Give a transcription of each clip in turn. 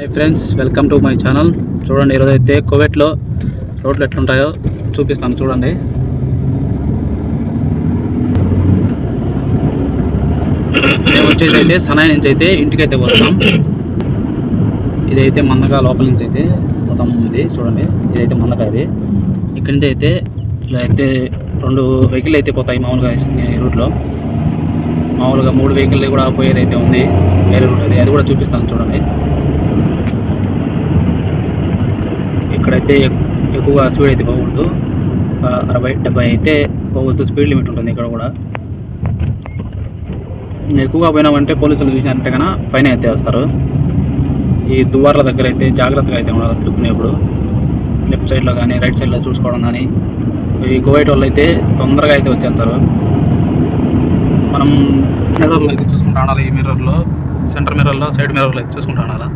Hi friends welcome to my channel చూడండి ఈరోజు అయితే కోవెట్లో రోడ్లు ఎట్లుంటాయో చూపిస్తాను చూడండి. మేము వచ్చేసి అయితే సనాయి నుంచి అయితే ఇంటికి అయితే పోతున్నాం. ఇదైతే మందగా లోపల నుంచి అయితే మొత్తం ఇది చూడండి. ఇదైతే మందగా ఇది. ఇక్కడి నుంచి అయితే ఇలా అయితే రెండు వెహికల్ అయితే పోతాయి మామూలుగా ఈ రూట్లో. మామూలుగా మూడు వెహికల్ కూడా పోయేది అయితే ఉంది. వేరే రూట్ అది అది కూడా చూపిస్తాను చూడండి. ఇక్కడైతే ఎక్కువగా స్పీడ్ అయితే పోకూడదు. ఒక అరవై డెబ్బై అయితే పోవద్దు. స్పీడ్ లిమిట్ ఉంటుంది ఇక్కడ కూడా. ఎక్కువగా పోయినామంటే పోలీసులు చూసినట్టు కన్నా ఫైన్ అయితే వేస్తారు. ఈ దువార్ల దగ్గర అయితే జాగ్రత్తగా అయితే ఉండాలి తిరుక్కునేప్పుడు. లెఫ్ట్ సైడ్లో కానీ రైట్ సైడ్లో చూసుకోవడం కానీ. ఈ కువైట్ వాళ్ళు అయితే తొందరగా అయితే వచ్చేస్తారు. మనం మిర్రర్లో అయితే చూసుకుంటా ఉండాలి. ఈ మిర్రర్లో సెంటర్ మిర్రర్లో సైడ్ మిర్రర్లో అయితే చూసుకుంటా ఉండాలి?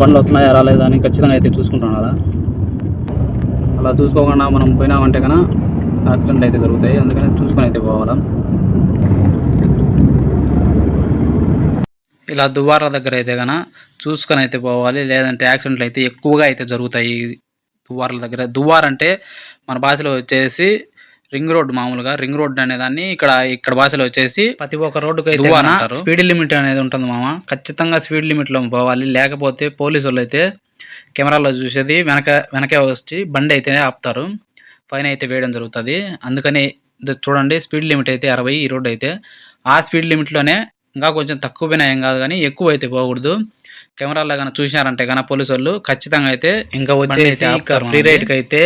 బండ్లు వస్తున్నాయా రాలేదా అని ఖచ్చితంగా అయితే చూసుకుంటాను అలా అలా చూసుకోకుండా మనం పోయినామంటే కన్నా యాక్సిడెంట్లు అయితే జరుగుతాయి. అందుకని చూసుకొని అయితే పోవాలా. ఇలా దువారా దగ్గర అయితే కన చూసుకొని అయితే పోవాలి. లేదంటే యాక్సిడెంట్లు అయితే ఎక్కువగా అయితే జరుగుతాయి. దువ్వార్ల దగ్గర దువ్వార్ అంటే మన భాషలో వచ్చేసి రింగ్ రోడ్ మామూలుగా రింగ్ రోడ్ అనే దాన్ని ఇక్కడ ఇక్కడ భాషలో వచ్చేసి ప్రతి ఒక్క రోడ్డుకి అయితే స్పీడ్ లిమిట్ అనేది ఉంటుంది మామ. ఖచ్చితంగా స్పీడ్ లిమిట్లో పోవాలి. లేకపోతే పోలీసు వాళ్ళు అయితే కెమెరాలో చూసేది వెనక వెనకే వచ్చి బండి అయితే ఆపుతారు. ఫైన్ అయితే వేయడం జరుగుతుంది. అందుకని చూడండి స్పీడ్ లిమిట్ అయితే అరవై ఈ రోడ్ అయితే. ఆ స్పీడ్ లిమిట్లోనే ఇంకా కొంచెం తక్కువ పోయినా ఏం కాదు కానీ ఎక్కువ అయితే పోకూడదు. కెమెరాలో కానీ చూసినారంటే కానీ పోలీసు వాళ్ళు ఖచ్చితంగా అయితే ఇంకా వచ్చేసి ఫ్రీ రైడ్కి అయితే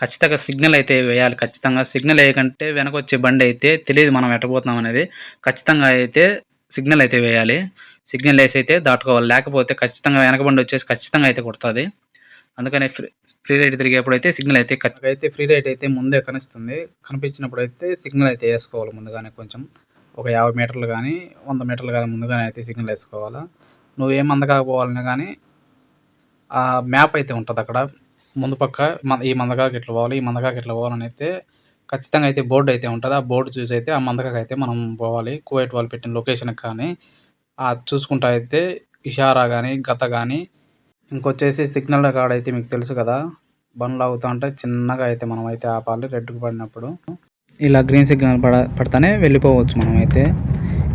ఖచ్చితంగా సిగ్నల్ అయితే వేయాలి. ఖచ్చితంగా సిగ్నల్ వేయకంటే వెనక వచ్చే బండి అయితే తెలియదు మనం ఎట్టబోతున్నాం అనేది. ఖచ్చితంగా అయితే సిగ్నల్ అయితే వేయాలి. సిగ్నల్ వేసి అయితే దాటుకోవాలి. లేకపోతే ఖచ్చితంగా వెనక బండి వచ్చేసి ఖచ్చితంగా అయితే కొడుతుంది. అందుకని ఫ్రీ ఫ్రీ రైడ్ తిరిగేప్పుడు అయితే సిగ్నల్ అయితే అయితే ఫ్రీ రైడ్ అయితే ముందే కనిపిస్తుంది. కనిపించినప్పుడు అయితే సిగ్నల్ అయితే వేసుకోవాలి ముందుగానే కొంచెం. ఒక యాభై మీటర్లు కానీ వంద మీటర్లు కానీ ముందుగానే అయితే సిగ్నల్ వేసుకోవాలా. నువ్వు ఏ కాకపోవాలన్నా కానీ ఆ మ్యాప్ అయితే ఉంటుంది అక్కడ ముందు పక్క ఈ మందకాకి ఇట్లా పోవాలి ఈ మందకాకి ఇట్లా పోవాలని అయితే ఖచ్చితంగా అయితే బోర్డు అయితే ఉంటుంది. ఆ బోర్డు చూసి అయితే ఆ మందకాకి అయితే మనం పోవాలి. కువైట్ వాళ్ళు పెట్టిన లొకేషన్కి కానీ ఆ చూసుకుంటా అయితే ఇషారా కానీ గత కానీ. ఇంకొచ్చేసి సిగ్నల్ కాడ అయితే మీకు తెలుసు కదా బండ్లు అవుతా ఉంటే చిన్నగా అయితే మనం అయితే ఆపాలి. రెడ్కి పడినప్పుడు ఇలా గ్రీన్ సిగ్నల్ పడ పడితేనే వెళ్ళిపోవచ్చు మనం అయితే.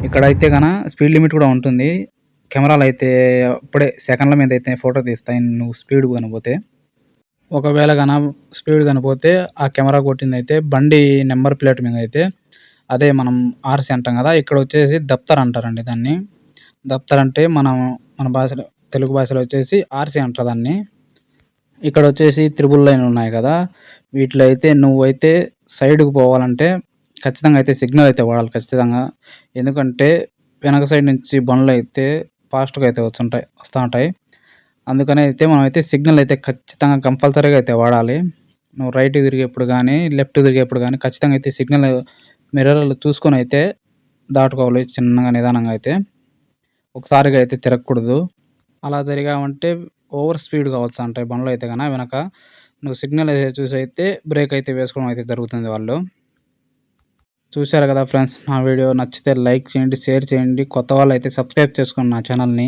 ఇక్కడైతే కన స్పీడ్ లిమిట్ కూడా ఉంటుంది. కెమెరాలు అయితే అప్పుడే సెకండ్ల మీద అయితే ఫోటో తీస్తాయి నువ్వు స్పీడ్ కనిపోతే ఒకవేళ కన స్పీడ్ కనిపోతే ఆ కెమెరా కొట్టింది అయితే బండి నెంబర్ ప్లేట్ మీద అయితే అదే మనం ఆర్సీ అంటాం కదా ఇక్కడ వచ్చేసి దప్తర్ అంటారండి దాన్ని. దప్తర్ అంటే మనం మన భాషలో తెలుగు భాషలో వచ్చేసి ఆర్సీ అంటారు దాన్ని. ఇక్కడ వచ్చేసి త్రిబుల్ లైన్ ఉన్నాయి కదా వీటిలో అయితే నువ్వైతే సైడ్కి పోవాలంటే ఖచ్చితంగా అయితే సిగ్నల్ అయితే వాడాలి ఖచ్చితంగా. ఎందుకంటే వెనక సైడ్ నుంచి బండ్లు అయితే ఫాస్ట్గా అయితే వచ్చుంటాయి వస్తూ ఉంటాయి. అందుకని అయితే మనం అయితే సిగ్నల్ అయితే ఖచ్చితంగా కంపల్సరీగా అయితే వాడాలి. నువ్వు రైట్ తిరిగేప్పుడు కానీ లెఫ్ట్ తిరిగేప్పుడు కానీ ఖచ్చితంగా అయితే సిగ్నల్ మిర్రర్లు చూసుకొని అయితే దాటుకోవాలి చిన్నగా నిదానంగా అయితే. ఒకసారిగా అయితే తిరగకూడదు. అలా తిరిగామంటే ఓవర్ స్పీడ్ కావచ్చు అంటాయి బండ్లు అయితే కన్నా వెనక. నువ్వు సిగ్నల్ అయితే చూసి అయితే బ్రేక్ అయితే వేసుకోవడం అయితే జరుగుతుంది వాళ్ళు. చూశారు కదా ఫ్రెండ్స్ నా వీడియో? నచ్చితే లైక్ చేయండి షేర్ చేయండి. కొత్త వాళ్ళు అయితే సబ్స్క్రైబ్ చేసుకోండి నా ఛానల్ని.